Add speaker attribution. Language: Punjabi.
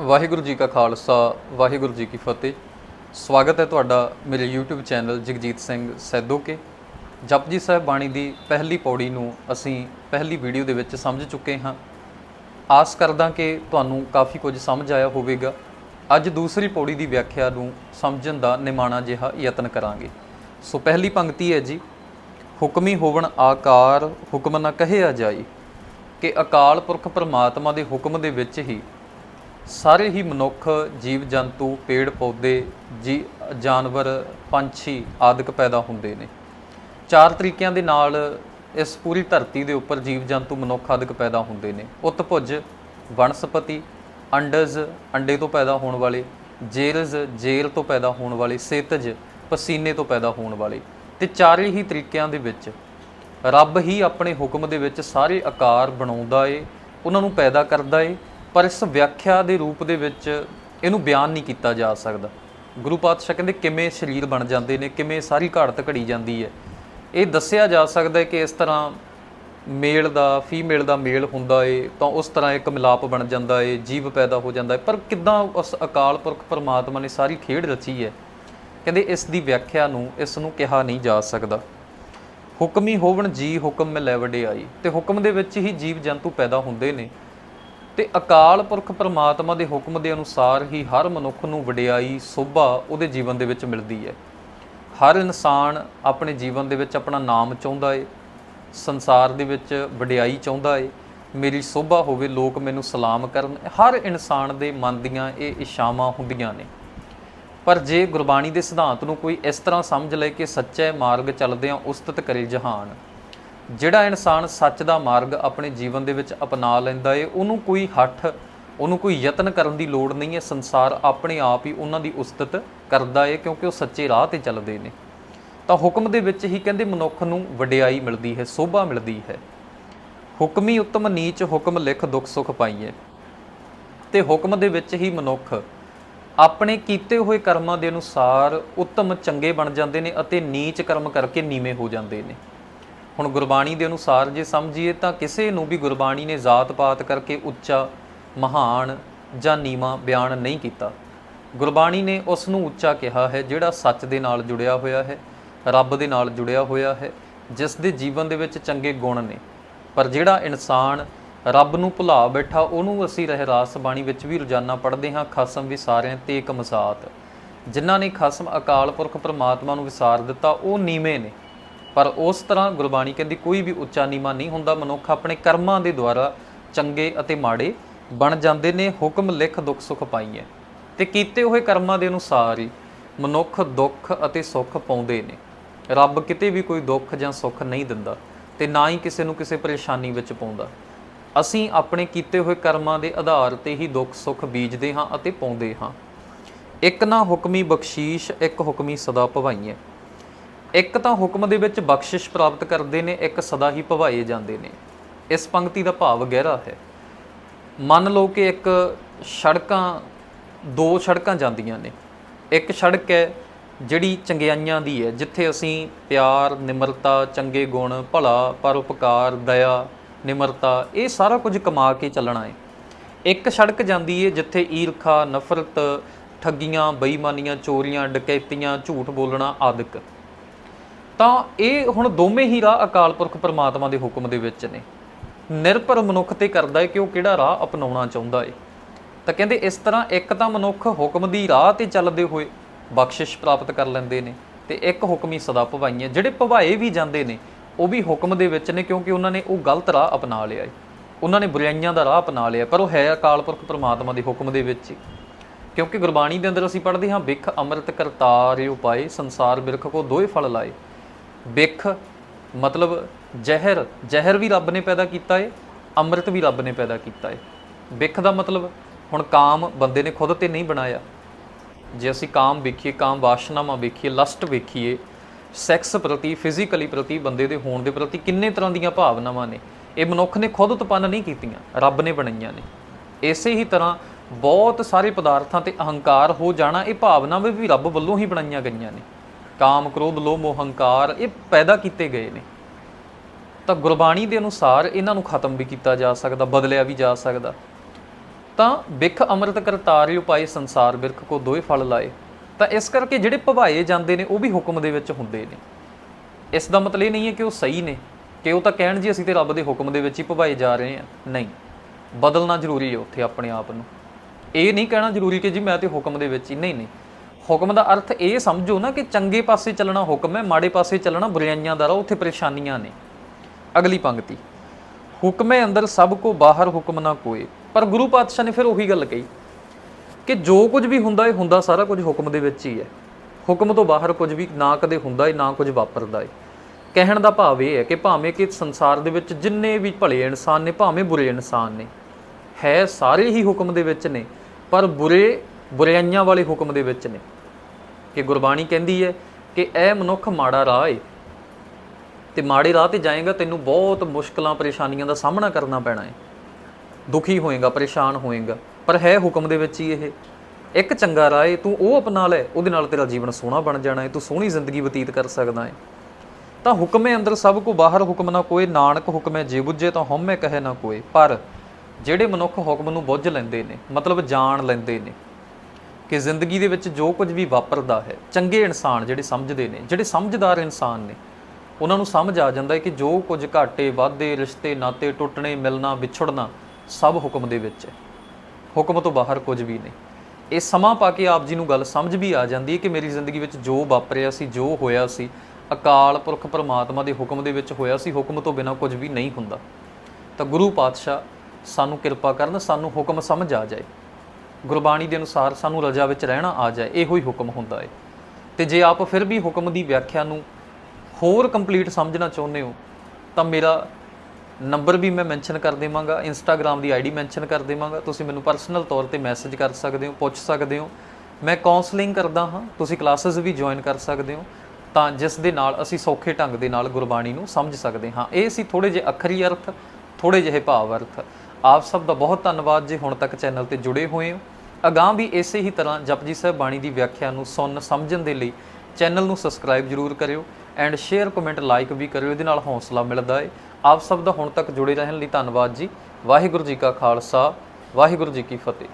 Speaker 1: ਵਾਹਿਗੁਰੂ ਜੀ ਕਾ ਖਾਲਸਾ, ਵਾਹਿਗੁਰੂ ਜੀ ਕੀ ਫਤਿਹ। ਸਵਾਗਤ ਹੈ ਤੁਹਾਡਾ ਮੇਰੇ YouTube ਚੈਨਲ ਜਗਜੀਤ ਸਿੰਘ ਸੈਦੋ ਸੈਦੋਕੇ ਜਪਜੀ ਸਾਹਿਬ ਬਾਣੀ ਦੀ ਪਹਿਲੀ ਪੌੜੀ ਨੂੰ ਅਸੀਂ ਪਹਿਲੀ ਵੀਡੀਓ ਦੇ ਵਿੱਚ ਸਮਝ ਚੁੱਕੇ ਹਾਂ। ਆਸ ਕਰਦਾ ਕਿ ਤੁਹਾਨੂੰ ਕਾਫੀ ਕੁਝ ਸਮਝ ਆਇਆ ਹੋਵੇਗਾ। ਅੱਜ ਦੂਸਰੀ ਪੌੜੀ ਦੀ ਵਿਆਖਿਆ ਨੂੰ ਸਮਝਣ ਦਾ ਨਿਮਾਣਾ ਜਿਹਾ ਯਤਨ ਕਰਾਂਗੇ। ਸੋ ਪਹਿਲੀ ਪੰਕਤੀ ਹੈ ਜੀ, ਹੁਕਮੀ ਹੋਵਣ ਆਕਾਰ ਹੁਕਮ ਨਾ ਕਹਿਆ ਜਾਈ ਕਿ ਅਕਾਲ ਪੁਰਖ ਪਰਮਾਤਮਾ ਦੇ ਹੁਕਮ ਦੇ ਵਿੱਚ ਹੀ ਸਾਰੇ ਹੀ ਮਨੁੱਖ, ਜੀਵ ਜੰਤੂ, ਪੇੜ ਪੌਦੇ, ਜੀ ਜਾਨਵਰ, ਪੰਛੀ ਆਦਿਕ ਪੈਦਾ ਹੁੰਦੇ ਨੇ। ਚਾਰ ਤਰੀਕਿਆਂ ਦੇ ਨਾਲ ਇਸ ਪੂਰੀ ਧਰਤੀ ਦੇ ਉੱਪਰ ਜੀਵ ਜੰਤੂ ਮਨੁੱਖ ਆਦਿਕ ਪੈਦਾ ਹੁੰਦੇ ਨੇ। ਉਤਪੁੱਜ ਵਨਸਪਤੀ ਅੰਡਜ, ਅੰਡੇ ਤੋਂ ਪੈਦਾ ਹੋਣ ਵਾਲੇ, ਜੇਰਜ਼ ਜੇਰ ਤੋਂ ਪੈਦਾ ਹੋਣ ਵਾਲੇ, ਸੇਤਜ, ਪਸੀਨੇ ਤੋਂ ਪੈਦਾ ਹੋਣ ਵਾਲੇ। ਤੇ ਚਾਰੇ ਹੀ ਤਰੀਕਿਆਂ ਦੇ ਵਿੱਚ ਰੱਬ ਹੀ ਆਪਣੇ ਹੁਕਮ ਦੇ ਵਿੱਚ ਸਾਰੇ ਆਕਾਰ ਬਣਾਉਂਦਾ ਏ, ਉਹਨਾਂ ਨੂੰ ਪੈਦਾ ਕਰਦਾ ਏ ਪਰ ਇਸ ਵਿਆਖਿਆ ਦੇ ਰੂਪ ਦੇ ਵਿੱਚ ਇਹਨੂੰ ਬਿਆਨ ਨਹੀਂ ਕੀਤਾ ਜਾ ਸਕਦਾ। ਗੁਰੂ ਪਾਤਸ਼ਾਹ ਕਹਿੰਦੇ, ਕਿਵੇਂ ਸਰੀਰ ਬਣ ਜਾਂਦੇ ਨੇ, ਕਿਵੇਂ ਸਾਰੀ ਘਾੜਤ ਘੜੀ ਜਾਂਦੀ ਹੈ? ਇਹ ਦੱਸਿਆ ਜਾ ਸਕਦਾ ਹੈ ਕਿ ਇਸ ਤਰ੍ਹਾਂ ਮੇਲ ਦਾ, ਫੀਮੇਲ ਦਾ ਮੇਲ ਹੁੰਦਾ ਏ, ਤਾਂ ਉਸ ਤਰ੍ਹਾਂ ਇੱਕ ਮਿਲਾਪ ਬਣ ਜਾਂਦਾ ਏ, ਜੀਵ ਪੈਦਾ ਹੋ ਜਾਂਦਾ ਏ। ਪਰ ਕਿੱਦਾਂ ਉਸ ਅਕਾਲ ਪੁਰਖ ਪਰਮਾਤਮਾ ਨੇ ਸਾਰੀ ਖੇਡ ਰਚੀ ਹੈ? ਕਹਿੰਦੇ, ਇਸ ਦੀ ਵਿਆਖਿਆ ਨੂੰ, ਇਸ ਨੂੰ ਕਿਹਾ ਨਹੀਂ ਜਾ ਸਕਦਾ। ਹੁਕਮੀ ਹੋਵਣ ਜੀ ਹੁਕਮ ਮੈਂ ਲੈ ਵਡਿਆਈ। ਤੇ ਹੁਕਮ ਦੇ ਵਿੱਚ ਹੀ ਜੀਵ ਜੰਤੂ ਪੈਦਾ ਹੁੰਦੇ ਨੇ। ਤੇ ਅਕਾਲ ਪੁਰਖ ਪਰਮਾਤਮਾ ਦੇ ਹੁਕਮ ਦੇ ਅਨੁਸਾਰ ਹੀ ਹਰ ਮਨੁੱਖ ਨੂੰ ਵਡਿਆਈ, ਸੋਭਾ ਉਹਦੇ ਜੀਵਨ ਦੇ ਵਿੱਚ ਮਿਲਦੀ ਹੈ। ਹਰ ਇਨਸਾਨ ਆਪਣੇ ਜੀਵਨ ਦੇ ਵਿੱਚ ਆਪਣਾ ਨਾਮ ਚਾਹੁੰਦਾ ਏ, ਸੰਸਾਰ ਦੇ ਵਿੱਚ ਵਡਿਆਈ ਚਾਹੁੰਦਾ ਏ, ਮੇਰੀ ਸੋਭਾ ਹੋਵੇ, ਲੋਕ ਮੈਨੂੰ ਸਲਾਮ ਕਰਨ। ਹਰ ਇਨਸਾਨ ਦੇ ਮਨ ਦੀਆਂ ਇਹ ਇਸ਼ਾਵਾਂ ਹੁੰਦੀਆਂ ਨੇ। ਪਰ ਜੇ ਗੁਰਬਾਣੀ ਦੇ ਸਿਧਾਂਤ ਨੂੰ ਕੋਈ ਇਸ ਤਰ੍ਹਾਂ ਸਮਝ ਲੈ ਕਿ ਸੱਚੇ ਮਾਰਗ ਚੱਲਦਿਆਂ ਉਸਤਤ ਕਰੇ ਜਹਾਨ ਜਿਹੜਾ ਇਨਸਾਨ ਸੱਚ ਦਾ ਮਾਰਗ ਆਪਣੇ ਜੀਵਨ ਦੇ ਵਿੱਚ ਅਪਣਾ ਲੈਂਦਾ ਏ, ਉਹਨੂੰ ਕੋਈ ਹੱਠ, ਉਹਨੂੰ ਕੋਈ ਯਤਨ ਕਰਨ ਦੀ ਲੋੜ ਨਹੀਂ ਹੈ ਸੰਸਾਰ ਆਪਣੇ ਆਪ ਹੀ ਉਹਨਾਂ ਦੀ ਉਸਤਤ ਕਰਦਾ ਏ, ਕਿਉਂਕਿ ਉਹ ਸੱਚੇ ਰਾਹ ਤੇ ਚੱਲਦੇ ਨੇ। ਤਾਂ ਹੁਕਮ ਦੇ ਵਿੱਚ ਹੀ ਕਹਿੰਦੇ ਮਨੁੱਖ ਨੂੰ ਵਡਿਆਈ ਮਿਲਦੀ ਹੈ, ਸੋਭਾ ਮਿਲਦੀ ਹੈ। ਹੁਕਮੀ ਉਤਮ ਨੀਚ, ਹੁਕਮ ਲਿਖ, ਦੁੱਖ ਸੁਖ ਪਾਈਏ। ਤੇ ਹੁਕਮ ਦੇ ਵਿੱਚ ਹੀ ਮਨੁੱਖ ਆਪਣੇ ਕੀਤੇ ਹੋਏ ਕਰਮਾਂ ਦੇ ਅਨੁਸਾਰ ਉੱਤਮ ਚੰਗੇ ਬਣ ਜਾਂਦੇ ਨੇ ਅਤੇ ਨੀਚ ਕਰਮ ਕਰਕੇ ਨੀਵੇਂ ਹੋ ਜਾਂਦੇ ਨੇ। ਹੁਣ ਗੁਰਬਾਣੀ ਦੇ ਅਨੁਸਾਰ ਜੇ ਸਮਝੀਏ ਤਾਂ ਕਿਸੇ ਨੂੰ ਵੀ ਗੁਰਬਾਣੀ ਨੇ ਜ਼ਾਤ-ਪਾਤ ਕਰਕੇ ਉੱਚਾ, ਮਹਾਨ ਜਾਂ ਨੀਵਾਂ ਬਿਆਨ ਨਹੀਂ ਕੀਤਾ। ਗੁਰਬਾਣੀ ਨੇ ਉਸ ਨੂੰ ਉੱਚਾ ਕਿਹਾ ਹੈ ਜਿਹੜਾ ਸੱਚ ਦੇ ਨਾਲ ਜੁੜਿਆ ਹੋਇਆ ਹੈ, ਰੱਬ ਦੇ ਨਾਲ ਜੁੜਿਆ ਹੋਇਆ ਹੈ, ਜਿਸ ਦੇ ਜੀਵਨ ਦੇ ਵਿੱਚ ਚੰਗੇ ਗੁਣ ਨੇ। ਪਰ ਜਿਹੜਾ ਇਨਸਾਨ ਰੱਬ ਨੂੰ ਭੁਲਾ ਬੈਠਾ, ਉਹਨੂੰ ਅਸੀਂ ਰਹਿਰਾਸ ਬਾਣੀ ਵਿੱਚ ਵੀ ਰੋਜ਼ਾਨਾ ਪੜ੍ਹਦੇ ਹਾਂ, ਖਸਮ ਵਿਸਾਰਿਆਂ ਤੇ ਇੱਕ ਮਸਾਤ ਜਿਨ੍ਹਾਂ ਨੇ ਖਸਮ ਅਕਾਲ ਪੁਰਖ ਪਰਮਾਤਮਾ ਨੂੰ ਵਿਸਾਰ ਦਿੱਤਾ, ਉਹ ਨੀਵੇਂ ਨੇ। ਪਰ ਉਸ ਤਰ੍ਹਾਂ ਗੁਰਬਾਣੀ ਕਹਿੰਦੀ ਕੋਈ ਵੀ ਉੱਚਾ ਨੀਵਾਂ ਨਹੀਂ ਹੁੰਦਾ, ਮਨੁੱਖ ਆਪਣੇ ਕਰਮਾਂ ਦੇ ਦੁਆਰਾ ਚੰਗੇ ਅਤੇ ਮਾੜੇ ਬਣ ਜਾਂਦੇ ਨੇ, ਹੁਕਮ, ਲਿਖ, ਦੁੱਖ, ਸੁਖ ਪਾਈਏ। ਤੇ ਕੀਤੇ ਹੋਏ ਕਰਮਾਂ ਦੇ ਅਨੁਸਾਰ ਹੀ ਮਨੁੱਖ ਦੁੱਖ ਅਤੇ ਸੁੱਖ ਪਾਉਂਦੇ ਨੇ। ਰੱਬ ਕਿਤੇ ਵੀ ਕੋਈ ਦੁੱਖ ਜਾਂ ਸੁੱਖ ਨਹੀਂ ਦਿੰਦਾ ਤੇ ਨਾ ਹੀ ਕਿਸੇ ਨੂੰ ਕਿਸੇ ਪਰੇਸ਼ਾਨੀ ਵਿੱਚ ਪਾਉਂਦਾ। ਅਸੀਂ ਆਪਣੇ ਕੀਤੇ ਹੋਏ ਕਰਮਾਂ ਦੇ ਆਧਾਰ ਤੇ ਹੀ ਦੁੱਖ, ਸੁੱਖ ਬੀਜਦੇ ਹਾਂ ਅਤੇ ਪਾਉਂਦੇ ਹਾਂ। ਇੱਕ ਨਾ ਹੁਕਮੀ ਬਖਸ਼ੀਸ਼, ਇੱਕ ਹੁਕਮੀ ਸਦਾ ਭਵਾਈਏ। ਇੱਕ ਤਾਂ ਹੁਕਮ ਦੇ ਵਿੱਚ ਬਖਸ਼ਿਸ਼ ਪ੍ਰਾਪਤ ਕਰਦੇ ਨੇ, ਇੱਕ ਸਦਾ ਹੀ ਭਵਾਏ ਜਾਂਦੇ ਨੇ। ਇਸ ਪੰਕਤੀ ਦਾ ਭਾਵ ਗਹਿਰਾ ਹੈ। ਮੰਨ ਲਓ ਕਿ ਇੱਕ ਸੜਕਾਂ, ਦੋ ਸੜਕਾਂ ਜਾਂਦੀਆਂ ਨੇ। ਇੱਕ ਸੜਕ ਹੈ ਜਿਹੜੀ ਚੰਗਿਆਈਆਂ ਦੀ ਹੈ, ਜਿੱਥੇ ਅਸੀਂ ਪਿਆਰ, ਨਿਮਰਤਾ, ਚੰਗੇ ਗੁਣ, ਭਲਾ ਪਰਉਪਕਾਰ ਦਇਆ, ਨਿਮਰਤਾ, ਇਹ ਸਾਰਾ ਕੁਝ ਕਮਾ ਕੇ ਚੱਲਣਾ ਹੈ। ਇੱਕ ਸੜਕ ਜਾਂਦੀ ਹੈ ਜਿੱਥੇ ਈਰਖਾ, ਨਫ਼ਰਤ, ਠੱਗੀਆਂ, ਬੇਈਮਾਨੀਆਂ, ਚੋਰੀਆਂ, ਡਕੈਤੀਆਂ, ਝੂਠ ਬੋਲਣਾ ਆਦਿਕ। ਤਾਂ ਇਹ ਹੁਣ ਦੋਵੇਂ ਹੀ ਰਾਹ ਅਕਾਲ ਪੁਰਖ ਪਰਮਾਤਮਾ ਦੇ ਹੁਕਮ ਦੇ ਵਿੱਚ ਨੇ। ਨਿਰਭਰ ਮਨੁੱਖ ਤੇ ਕਰਦਾ ਹੈ ਕਿ ਉਹ ਕਿਹੜਾ ਰਾਹ ਅਪਣਾਉਣਾ ਚਾਹੁੰਦਾ ਹੈ ਤਾਂ ਕਹਿੰਦੇ ਇਸ ਤਰ੍ਹਾਂ ਇੱਕ ਤਾਂ ਮਨੁੱਖ ਹੁਕਮ ਦੀ ਰਾਹ ਤੇ ਚੱਲਦੇ ਹੋਏ ਬਖਸ਼ਿਸ਼ ਪ੍ਰਾਪਤ ਕਰ ਲੈਂਦੇ ਨੇ ਤੇ ਇੱਕ ਹੁਕਮੀ ਸਦਾ ਭਵਾਈਆਂ ਜਿਹੜੇ ਭਵਾਏ ਵੀ ਜਾਂਦੇ ਨੇ, ਉਹ ਵੀ ਹੁਕਮ ਦੇ ਵਿੱਚ ਨੇ ਕਿਉਂਕਿ ਉਹਨਾਂ ਨੇ ਉਹ ਗਲਤ ਰਾਹ ਅਪਣਾ ਲਿਆ ਹੈ ਉਹਨਾਂ ਨੇ ਬੁਰਾਈਆਂ ਦਾ ਰਾਹ ਅਪਣਾ ਲਿਆ, ਪਰ ਉਹ ਹੈ ਅਕਾਲ ਪੁਰਖ ਪ੍ਰਮਾਤਮਾ ਦੇ ਹੁਕਮ ਦੇ ਵਿੱਚ ਹੀ ਕਿਉਂਕਿ ਗੁਰਬਾਣੀ ਦੇ ਅੰਦਰ ਅਸੀਂ ਪੜ੍ਹਦੇ ਹਾਂ ਬਿਖ ਅੰਮ੍ਰਿਤ ਕਰਤਾਰ ਉਪਾਏ ਸੰਸਾਰ ਬਿਰਖ ਕੋ ਦੋਏ ਫਲ ਲਾਏ। ਬਿਖ, ਮਤਲਬ ਜ਼ਹਿਰ ਜ਼ਹਿਰ ਵੀ ਰੱਬ ਨੇ ਪੈਦਾ ਕੀਤਾ ਏ, ਅੰਮ੍ਰਿਤ ਵੀ ਰੱਬ ਨੇ ਪੈਦਾ ਕੀਤਾ ਏ। ਬਿਖ ਦਾ ਮਤਲਬ ਹੁਣ ਕਾਮ ਬੰਦੇ ਨੇ ਖੁਦ ਤੇ ਨਹੀਂ ਬਣਾਇਆ। ਜੇ ਅਸੀਂ ਕਾਮ ਵੇਖੀਏ, ਕਾਮ ਵਾਸ਼ਨਾਵਾਂ ਵੇਖੀਏ, ਲਸਟ ਵੇਖੀਏ, ਸੈਕਸ ਪ੍ਰਤੀ, ਫਿਜ਼ੀਕਲੀ ਪ੍ਰਤੀ, ਬੰਦੇ ਦੇ ਹੋਣ ਦੇ ਪ੍ਰਤੀ ਕਿੰਨੇ ਤਰ੍ਹਾਂ ਦੀਆਂ ਭਾਵਨਾਵਾਂ ਨੇ। ਇਹ ਮਨੁੱਖ ਨੇ ਖੁਦ ਉਤਪੰਨ ਨਹੀਂ ਕੀਤੀਆਂ, ਰੱਬ ਨੇ ਬਣਾਈਆਂ ਨੇ। ਇਸੇ ਹੀ ਤਰ੍ਹਾਂ ਬਹੁਤ ਸਾਰੇ ਪਦਾਰਥਾਂ ਤੇ ਅਹੰਕਾਰ ਹੋ ਜਾਣਾ, ਇਹ ਭਾਵਨਾਵਾਂ ਵੀ ਰੱਬ ਵੱਲੋਂ ਹੀ ਬਣਾਈਆਂ ਗਈਆਂ ਨੇ। ਕਾਮ, ਕ੍ਰੋਧ, ਲੋਭ, ਮੋਹ, ਹੰਕਾਰ ਇਹ ਪੈਦਾ ਕੀਤੇ ਗਏ ਨੇ। ਤਾਂ ਗੁਰਬਾਣੀ ਦੇ ਅਨੁਸਾਰ ਇਹਨਾਂ ਨੂੰ ਖਤਮ ਵੀ ਕੀਤਾ ਜਾ ਸਕਦਾ, ਬਦਲਿਆ ਵੀ ਜਾ ਸਕਦਾ। ਤਾਂ ਬਿਖ ਅੰਮ੍ਰਿਤ ਕਰਤਾਰਿਓ ਉਪਾਏ ਸੰਸਾਰ, ਬਿਰਖ ਕੋ ਦੋਏ ਫਲ ਲਾਏ। ਤਾਂ ਇਸ ਕਰਕੇ ਜਿਹੜੇ ਭਵਾਏ ਜਾਂਦੇ ਨੇ, ਉਹ ਵੀ ਹੁਕਮ ਦੇ ਵਿੱਚ ਹੁੰਦੇ ਨੇ। ਇਸ ਦਾ ਮਤਲਬ ਇਹ ਨਹੀਂ ਹੈ ਕਿ ਉਹ ਸਹੀ ਨੇ, ਕਿ ਉਹ ਤਾਂ ਕਹਿਣ ਜੀ ਅਸੀਂ ਤੇ ਰੱਬ ਦੇ ਹੁਕਮ ਦੇ ਵਿੱਚ ਹੀ ਭਵਾਏ ਜਾ ਰਹੇ ਹਾਂ। ਨਹੀਂ, ਬਦਲਣਾ ਜ਼ਰੂਰੀ ਹੈ ਉੱਥੇ ਆਪਣੇ ਆਪ ਨੂੰ। ਇਹ ਨਹੀਂ ਕਹਿਣਾ ਜ਼ਰੂਰੀ ਕਿ ਜੀ ਮੈਂ ਤੇ ਹੁਕਮ ਦੇ ਵਿੱਚ ਹੀ, ਨਹੀਂ ਨਹੀਂ। ਹੁਕਮ ਦਾ ਅਰਥ ਇਹ ਸਮਝੋ ਨਾ ਕਿ ਚੰਗੇ ਪਾਸੇ ਚੱਲਣਾ ਹੁਕਮ ਹੈ, ਮਾੜੇ ਪਾਸੇ ਚੱਲਣਾ ਬੁਰਾਈਆਂ ਦਾ ਰਾਹ ਉੱਥੇ ਪਰੇਸ਼ਾਨੀਆਂ ਨੇ। ਅਗਲੀ ਪੰਕਤੀ, ਹੁਕਮੇ ਅੰਦਰ ਸਭ ਕੋ ਬਾਹਰ ਹੁਕਮ ਨਾ ਕੋਏ। ਪਰ ਗੁਰੂ ਪਾਤਸ਼ਾਹ ਨੇ ਫਿਰ ਉਹੀ ਗੱਲ ਕਹੀ ਕਿ ਜੋ ਕੁਝ ਵੀ ਹੁੰਦਾ ਹੈ ਹੁੰਦਾ ਸਾਰਾ ਕੁਝ ਹੁਕਮ ਦੇ ਵਿੱਚ ਹੀ ਹੈ। ਹੁਕਮ ਤੋਂ ਬਾਹਰ ਕੁਝ ਵੀ ਨਾ ਕਦੇ ਹੁੰਦਾ ਹੈ ਨਾ ਕੁਝ ਵਾਪਰਦਾ ਹੈ ਕਹਿਣ ਦਾ ਭਾਵ ਇਹ ਹੈ ਕਿ ਭਾਵੇਂ ਕਿ ਸੰਸਾਰ ਦੇ ਵਿੱਚ ਜਿੰਨੇ ਵੀ ਭਲੇ ਇਨਸਾਨ ਨੇ, ਭਾਵੇਂ ਬੁਰੇ ਇਨਸਾਨ ਨੇ, ਹੈ ਸਾਰੇ ਹੀ ਹੁਕਮ ਦੇ ਵਿੱਚ ਨੇ, ਪਰ ਬੁਰੇ ਬੁਰਾਈਆਂ ਵਾਲੇ ਹੁਕਮ ਦੇ ਵਿੱਚ ਨੇ। ਕਿ ਗੁਰਬਾਣੀ ਕਹਿੰਦੀ ਹੈ ਕਿ ਇਹ ਮਨੁੱਖ ਮਾੜਾ ਰਾਹ ਏ। ਤੇ ਮਾੜੇ ਰਾਹ ਤੇ ਜਾਏਗਾ, ਤੈਨੂੰ ਬਹੁਤ ਮੁਸ਼ਕਲਾਂ, ਪਰੇਸ਼ਾਨੀਆਂ ਦਾ ਸਾਹਮਣਾ ਕਰਨਾ ਪੈਣਾ ਹੈ ਦੁਖੀ ਹੋਏਗਾ, ਪਰੇਸ਼ਾਨ ਹੋਏਗਾ, ਪਰ ਹੈ ਹੁਕਮ ਦੇ ਵਿੱਚ ਹੀ ਇਹ। ਇੱਕ ਚੰਗਾ ਰਾਹ ਏ, ਤੂੰ ਉਹ ਅਪਣਾ ਲੈ, ਉਹਦੇ ਨਾਲ ਤੇਰਾ ਜੀਵਨ ਸੋਹਣਾ ਬਣ ਜਾਣਾ ਹੈ ਤੂੰ ਸੋਹਣੀ ਜ਼ਿੰਦਗੀ ਬਤੀਤ ਕਰ ਸਕਦਾ ਹੈ ਤਾਂ ਹੁਕਮੇ ਅੰਦਰ ਸਭ ਕੋ ਬਾਹਰ ਹੁਕਮ ਨਾ ਕੋਏ, ਨਾਨਕ ਹੁਕਮੇ ਜੇ ਬੁੱਝੇ ਤਾਂ ਹਉਮੈ ਕਹੇ ਨਾ ਕੋਏ। ਪਰ ਜਿਹੜੇ ਮਨੁੱਖ ਹੁਕਮ ਨੂੰ ਬੁੱਝ ਲੈਂਦੇ ਨੇ, ਮਤਲਬ ਜਾਣ ਲੈਂਦੇ ਨੇ ਕਿ ਜ਼ਿੰਦਗੀ ਦੇ ਵਿੱਚ ਜੋ ਕੁਝ ਵੀ ਵਾਪਰਦਾ ਹੈ, ਚੰਗੇ ਇਨਸਾਨ ਜਿਹੜੇ ਸਮਝਦੇ ਨੇ, ਜਿਹੜੇ ਸਮਝਦਾਰ ਇਨਸਾਨ ਨੇ, ਉਹਨਾਂ ਨੂੰ ਸਮਝ ਆ ਜਾਂਦਾ ਹੈ ਕਿ ਜੋ ਕੁਝ ਘਾਟੇ, ਵਾਧੇ, ਰਿਸ਼ਤੇ, ਨਾਤੇ, ਟੁੱਟਣੇ, ਮਿਲਣਾ, ਵਿਛੜਨਾ ਸਭ ਹੁਕਮ ਦੇ ਵਿੱਚ ਹੈ। ਹੁਕਮ ਤੋਂ ਬਾਹਰ ਕੁਝ ਵੀ ਨਹੀਂ। ਇਹ ਸਮਾਂ ਪਾ ਕੇ ਆਪ ਜੀ ਨੂੰ ਗੱਲ ਸਮਝ ਵੀ ਆ ਜਾਂਦੀ ਹੈ ਕਿ ਮੇਰੀ ਜ਼ਿੰਦਗੀ ਵਿੱਚ ਜੋ ਵਾਪਰਿਆ ਸੀ, ਜੋ ਹੋਇਆ ਸੀ, ਅਕਾਲ ਪੁਰਖ ਪਰਮਾਤਮਾ ਦੇ ਹੁਕਮ ਦੇ ਵਿੱਚ ਹੋਇਆ ਸੀ, ਹੁਕਮ ਤੋਂ ਬਿਨਾ ਕੁਝ ਵੀ ਨਹੀਂ ਹੁੰਦਾ। ਤਾਂ ਗੁਰੂ ਪਾਤਸ਼ਾਹ ਸਾਨੂੰ ਕਿਰਪਾ ਕਰਨ, ਸਾਨੂੰ ਹੁਕਮ ਸਮਝ ਆ ਜਾਏ। ਗੁਰਬਾਣੀ ਦੇ ਅਨੁਸਾਰ ਸਾਨੂੰ ਰਜਾ ਵਿੱਚ ਰਹਿਣਾ ਆ ਜਾਏ, ਇਹੋ ਹੀ ਹੁਕਮ ਹੁੰਦਾ ਹੈ ਤੇ ਜੇ ਆਪ ਫਿਰ ਵੀ ਹੁਕਮ ਦੀ ਵਿਆਖਿਆ ਨੂੰ ਹੋਰ ਕੰਪਲੀਟ ਸਮਝਣਾ ਚਾਹੁੰਦੇ ਹੋ, ਤਾਂ ਮੇਰਾ ਨੰਬਰ ਵੀ ਮੈਂ ਮੈਂਸ਼ਨ ਕਰ ਦੇਵਾਂਗਾ ਇੰਸਟਾਗ੍ਰam ਦੀ ਆਈਡੀ ਮੈਂਸ਼ਨ ਕਰ ਦੇਵਾਂਗਾ। ਤੁਸੀਂ ਮੈਨੂੰ ਪਰਸਨਲ ਤੌਰ ਤੇ ਮੈਸੇਜ ਕਰ ਸਕਦੇ ਹੋ, ਪੁੱਛ ਸਕਦੇ ਹੋ। ਮੈਂ ਕਾਉਂਸਲਿੰਗ ਕਰਦਾ ਹਾਂ, ਤੁਸੀਂ ਕਲਾਸਿਸ ਵੀ ਜੁਆਇਨ ਕਰ ਸਕਦੇ ਹੋ, ਤਾਂ ਜਿਸ ਦੇ ਨਾਲ ਅਸੀਂ ਸੌਖੇ ਢੰਗ ਦੇ ਨਾਲ ਗੁਰਬਾਣੀ ਨੂੰ ਸਮਝ ਸਕਦੇ ਹਾਂ। ਇਹ ਸੀ ਥੋੜੇ ਜਿਹੇ ਅੱਖਰੀ ਅਰਥ ਥੋੜੇ ਜਿਹੇ ਭਾਵ ਅਰਥ। ਆਪ ਸਭ ਦਾ ਬਹੁਤ ਧੰਨਵਾਦ ਜੇ ਹੁਣ ਤੱਕ ਚੈਨਲ ਤੇ ਜੁੜੇ ਹੋਏ ਹੋ। ਅਗਾਂਹ ਵੀ ਇਸੇ ਹੀ ਤਰ੍ਹਾਂ ਜਪਜੀ ਸਾਹਿਬ ਬਾਣੀ ਦੀ ਵਿਆਖਿਆ ਨੂੰ ਸੁਣਨ ਸਮਝਣ ਦੇ ਲਈ ਚੈਨਲ ਨੂੰ ਸਬਸਕ੍ਰਾਈਬ ਜਰੂਰ ਕਰਿਓ ਐਂਡ ਸ਼ੇਅਰ, ਕਮੈਂਟ, ਲਾਈਕ ਵੀ ਕਰਿਓ। ਇਹਦੇ ਨਾਲ ਹੌਸਲਾ ਮਿਲਦਾ ਹੈ ਆਪ ਸਭ ਦਾ ਹੁਣ ਤੱਕ ਜੁੜੇ ਰਹਿਣ ਲਈ ਧੰਨਵਾਦ ਜੀ। ਵਾਹਿਗੁਰੂ ਜੀ ਕਾ ਖਾਲਸਾ, ਵਾਹਿਗੁਰੂ ਜੀ ਕੀ ਫਤਿਹ।